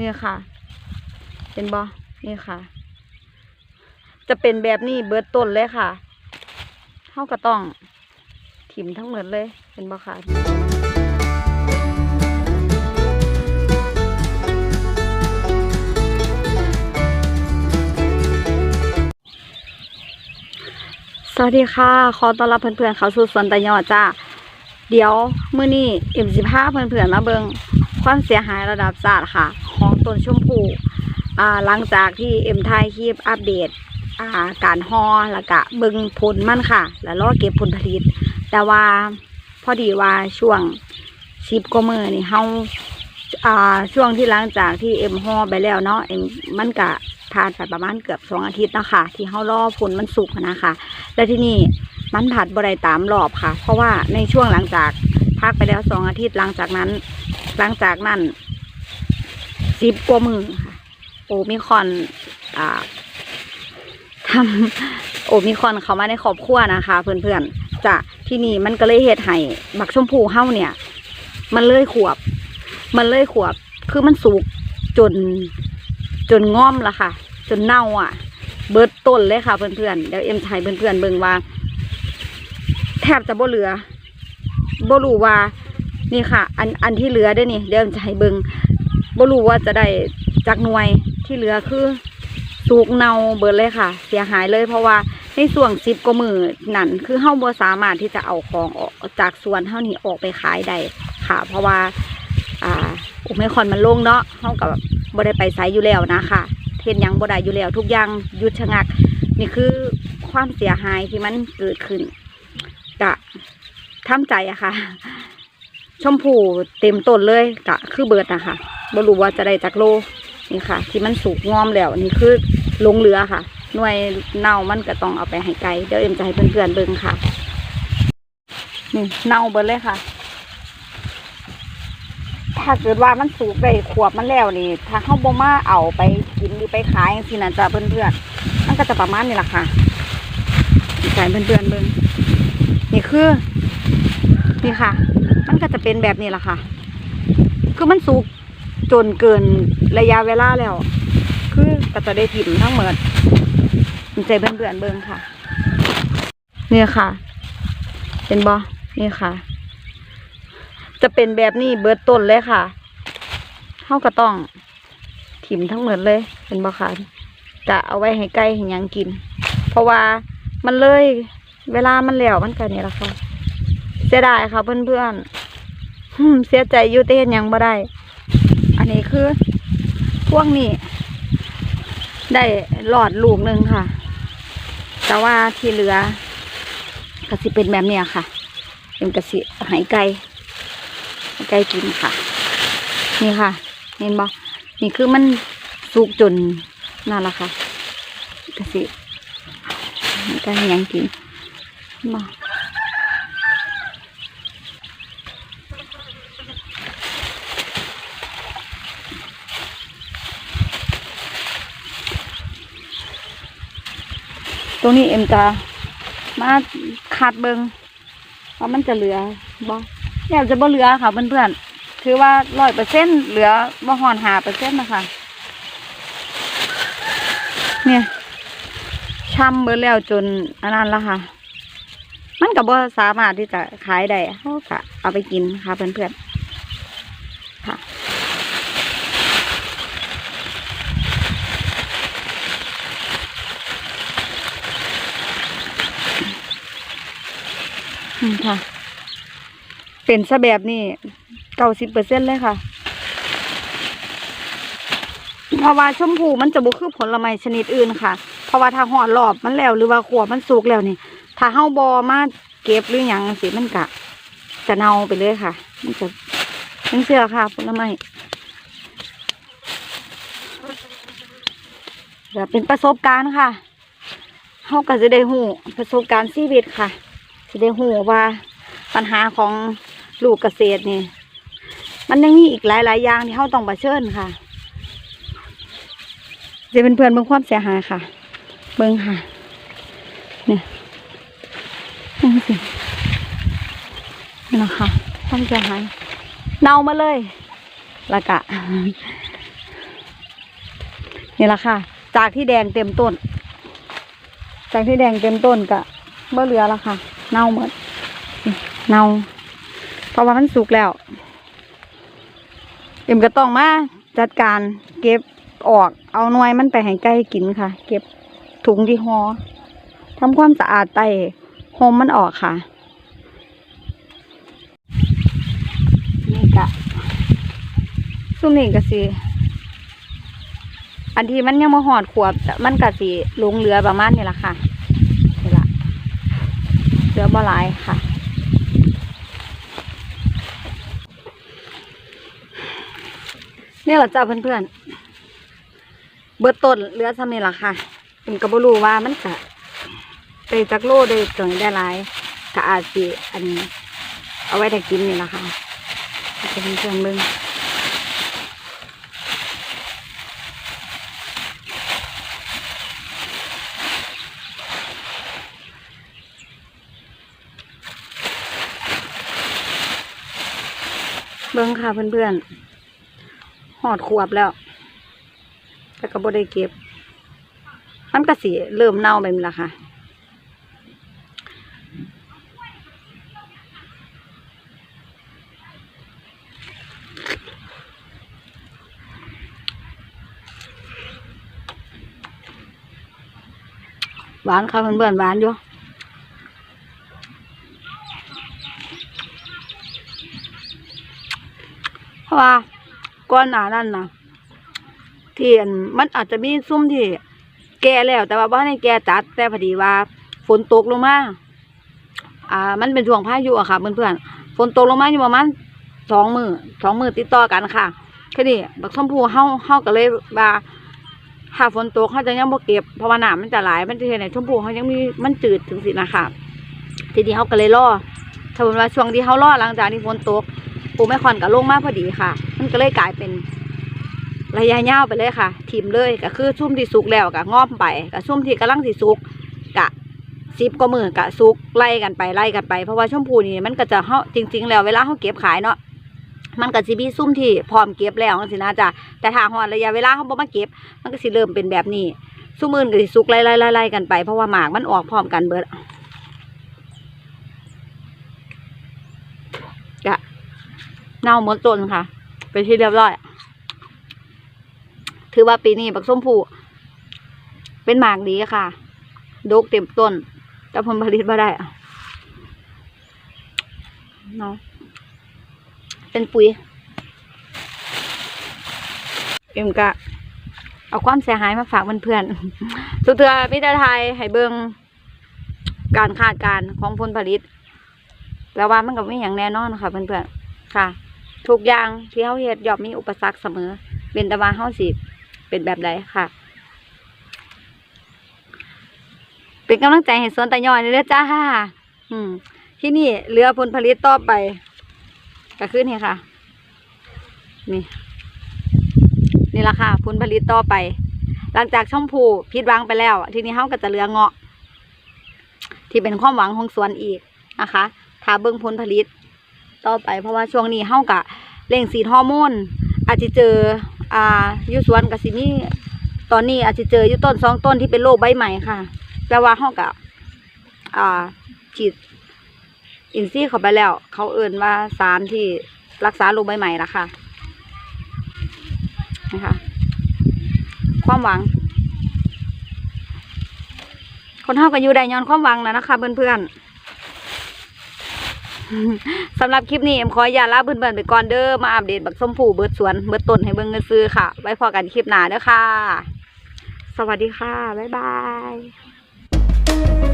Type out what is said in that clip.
นี่ค่ะเห็นบ่นี่ค่ะ จะเป็นแบบนี้เบิดต้นเลยค่ะเท่าก็ต้องถิ่มทั้งหมดเลยเห็นบ่ค่ะสวัสดีค่ะ ขอต้อนรับเพื่อนๆเข้าสู่สวนตะยอจ้า เดี๋ยวมื้อนี้เอ็มสิพาเพื่อนๆมาเบิงความเสียหายระดับศาสตร์ค่ะ ของต้นชมพู่อ่าหลังจากที่เอ็มถ่ายคลิปอัปเดตอ่าการฮอแล้วก็เบิงผลมันค่ะ แล้วรอเก็บผลผลิต แต่ว่าพอดีว่าช่วงชิปก็มือนี่เฮาอ่าช่วงที่หลังจากที่เอ็มฮอไปแล้วเนาะเอ็มมันก็ผ่านไปประมาณเกือบสองอาทิตย์แล้วค่ะที่เฮารอผลมันสุกนะคะ แล้วที่นี่มันผัดบไดตามรอบค่ะ เพราะว่าในช่วงหลังจากพักไปแล้วสองอาทิตย์หลังจากนั้น หลังจากนั้น สิบกว่ามือค่ะโอมิคอนอ่าทำโอมิคอนเขามาในครอบครัวนะคะ เพื่อนๆจะที่นี่มันก็เลยเหตุให้บักชมพูเฮ้าเนี่ย มันเลยขวบ มันเลยขวบ คือมันสุกจนจนง่อมละค่ะ จนเน่าอะ เบิดต้นเลยค่ะเพื่อนๆเดี๋ยวเอ็มไทยเพื่อนๆเบิ่งว่า แทบจะบ่เหลือบ่รู้ว่านี่ค่ะ อันอันที่เหลือเด้นี่ เดี๋ยวเอ็มจะให้เบิ่ง บ่รู้ว่าจะได้จากหน่วยที่เหลือคือสูกเนาเบิดเลยค่ะ เสียหายเลยเพราะว่าในส่วงสิบกว่ามือนั่นคือเฮาบ่สามารถที่จะเอาของออกจากสวนเฮานี่ออกไปขายได้ค่ะ เพราะว่าอ่าโอไมคอนมันโล่งเนาะเฮากับบ่ได้ไปไสอยู่แล้วนะค่ะ เทนยังบ่ได้อยู่แล้วทุกอย่างยุดชะงัก นี่คือความเสียหายที่มันเกิดขึ้นกะทำใจอะค่ะ ชมพูเต็มต้นเลยกะคือเบิดนะคะ บรู้ว่าจะได้จากโลนี่ค่ะ ที่มันสุกงอมแล้วนี่คือลงเรือค่ะ หน่วยเน่ามันก็ต้องเอาไปให้ไกลเดี๋ยวเอ็มจะให้เพื่อนๆเบิ่งค่ะนี่เน่าเบิดเลยค่ะ ถ้าเกิดว่ามันสุกได้ขวบมันแล้วนี่ ถ้าเข้าบ่มาเอาไปกินหรือไปขายจังซี่นะจ๊ะเพื่อนๆมันก็จะประมาณนี้แหละค่ะใส่เพื่อนๆเบิ่งนี่คือ นี่ค่ะ มันก็จะเป็นแบบนี้แหละค่ะ คือมันสุก จนเกินระยะเวลาแล้ว คือก็จะได้ถิ่มทั้งหมดใจเพื่อนๆเบิ่งค่ะ เนี่ค่ะ เป็นบอนี่ค่ะ จะเป็นแบบนี้เบิดต้นเลยค่ะเท่าก็ต้องถิ่มทั้งหมดเลย เป็นบอค่ะจะเอาไว้ให้ไก่ให้ยังกิน เพราะว่ามันเลย เวลามันแล้วมันก็นี่และค่ะเสียดายค่ะเพื่อนๆเสียใจอยู่แต่เห็นยังบ่ได้ อันนี้คือพวกนี้ได้หลอดลูกหนึ่งค่ะ แต่ว่าที่เหลือกสิเป็นแบบเนี้ยค่ะ เป็นกสิหายไก่ไก่กินค่ะ นี่ค่ะ เห็นบ่นี่คือมันสุกจนนั่นแหละค่ะกสิไก่ให้หยังกินเห็นบ่ ตรงนี้เอ็มจะมาขาดเบิงว่ามันจะเหลือบ่เนี่ยจะบ่เหลือค่ะเพื่อนๆถือว่าร้อยเปอร์เซ็นเหลือบ่หอนหาเปอร์เซ็นต์นะคะเนี่ยช้ำเบิดแล้วจนอันนั้นละค่ะ มันก็บ่สามารถที่จะขายได้เขาก็เอาไปกินค่ะเพื่อนๆค่ะ ค่ะ เป็นซะแบบนี้เก้าสิบเปอร์เซ็นเลยค่ะ เพราะว่าชมพูมันจะบุคือผลไม้ชนิดอื่นค่ะ เพราะว่าถ้าห่อรอบมันแล้ว หรือว่าขวบมันสุกแล้วนี่ ถ้าเฮาบอมาเก็บหรือหยังสิมันกะ จะเน่าไปเลยค่ะ มันจะเป็นเสื้อค่ะผลไม้จะเป็นประสบการณ์ค่ะเฮาก็จะได้หูประสบการณ์ชีวิตค่ะ จะได้หูว่าปัญหาของลูกเกษตรนี่ มันยังมีอีกหลาย ๆ อย่างที่เขาต้องเผชิญค่ะจะเป็นเพื่อนเบิ่งความเสียหายค่ะ เบิ่งค่ะ เนี่ยนี่สินี่นะคะความเสียหายเน่ามาเลยล้วก็นี่ละค่ะ จากที่แดงเต็มต้น จากที่แดงเต็มต้นกะ เมื่อเหลือและค่ะ เน่าหมดเน่าเพราะว่ามันสุกแล้ว เอ็มก็ต้องมาจัดการเก็บออกเอาหน่วยมันไปให้ไก่กินค่ะ เก็บถุงที่หอทำความสะอาดไตโฮมมันออกค่ะ นี่กะซุ่มนี่กะสิอันที่มันยังมาหอดขวบ มันกะสิลงเรือประมาณนี้ละค่ะ เรือบ่หลายค่ะนี่แหละจ้าเพื่อนๆ เบิดต้นเหลือซ้ำนี่ละค่ะผมก็บ่รู้ว่ามันกะไปจักโลได้ตรงได้หลายก็อาจสิอัน เอาไว้แต่กินนี่ละค่ะให้เพื่อนๆเบิ่ง เบิ่งค่ะเพื่อนๆหอดขวบแล้ว แต่ก็บ่ได้เก็บ มันก็สิเริ่มเน่าไปนี่ละค่ะ หวานค่ะเพื่อนๆหวานอยู่ เพ ราะว่าก่อนหนานั้นนะที่อันมันอาจจะมีซุ่มที่แก่แล้ว แต่ว่าบ้านในแก่จัด แต่พอดีว่า ฝนตกลงมาอ่า มันเป็นช่วงพายุอะค่ะเพื่อนๆฝนตกลงมาอยู่ประมาณสองมือสองมือติดต่อกันค่ะแค่นี้บักชมพูเฮาเฮาก็เลยว่าถ้าฝนตกเขาจะยังบ่เก็บเพราะว่าน้ำมันจะไหลายมันจะเห็นในชมพูเขายังมีมันจืดถึงสินะคะทีนี้เขาก็เลยรอถ้าเป็นว่าช่วงที่เขารอหลังจากที่ฝนตก ปูแม่คอนก็ลงมาพอดีค่ะ มันก็เลยกลายเป็นระยะยาวไปเลยค่ะทิมเลยก็คือซุ่มที่สุกแล้วก็งอมไปก็ซุ่มที่กำลังสิสุกกะสิบก็มือกะสุกไล่กันไปไล่กันไปเพราะว่าชมพูนี่มันก็จะเฮาจริง ๆ แล้วเวลาเขาเก็บขายเนาะมันก็สิมีซุ่มที่พร้อมเก็บแล้วจังซี่นะจ๊ะแต่ถ้าฮอดระยะเวลาเขาบ่มาเก็บ มันก็สิเริ่มเป็นแบบนี้ซุ่มอื่นก็สิสุกไล่ไล่ไล่ไล่กันไปเพราะว่าหมากมันออกพร้อมกันเบิดกะ เน่าหมดต้นค่ะ ไปนที่เรียบร้อย ถือว่าปีนี้บักส้มผูเป็นหมากดีค่ะดกเต็มต้น แต่ผลผลิตไม่ได้อะเนาะเป็นปุ๋ย เอ็มกะเอาความเสียหายมาฝากเพื่อนๆสุดเทือมิตรไทยให้เบิงการคาดการของผลผลิต แล้วว่ามันก็ไม่อย่างแน่นอนค่ะเพื่อนๆค่ะ ทุกอย่างที่เขาเฮ็ดย่อมมีอุปสรรคเสมอ เป็นแต่ว่าเขาสิเป็นแบบใดค่ะ เป็นกำลังใจให้สวนตะยอยนี่เด้อจ้าอืม ที่นี่เหลือผลผลิตต่อไปก็คือนี่ค่ะ นี่ นี่ละค่ะผลผลิตต่อไป หลังจากช่องผูพิดวังไปแล้ว ทีนี้เขาก็จะเหลือเงาะ ที่เป็นความหวังของสวนอีกนะคะถ้าเบิ่งผลผลิตต่อไปเพราะว่าช่วงนี้เฮากะ เร่งสีฮอร์โมนอาจจะเจออ่ายูสวนกับสิมีตอนนี้อาจจะเจออยู่ต้นสองต้นที่เป็นโรคใบใหม่ค่ะแต่ว่าเฮากะอ่าฉีดอินทรีย์เข้าไปแล้ว เขาเอิ่นว่าสารที่รักษาโรคใบใหม่ละค่ะนะคะ ความหวัง คนเฮาก็อยู่ได้ย้อนความหวังนะนะคะเพื่อนๆ สำหรับคลิปนี้เอ็มขออย่าลาเพื่อนๆไปก่อนเด้อมาอัปเดตบักส้มผูเบิดสวนเบิดต้นให้เบิ่งเงินซื้อค่ะ ไว้พอกันคลิปหน้าเด้อค่ะ สวัสดีค่ะ บ๊ายบาย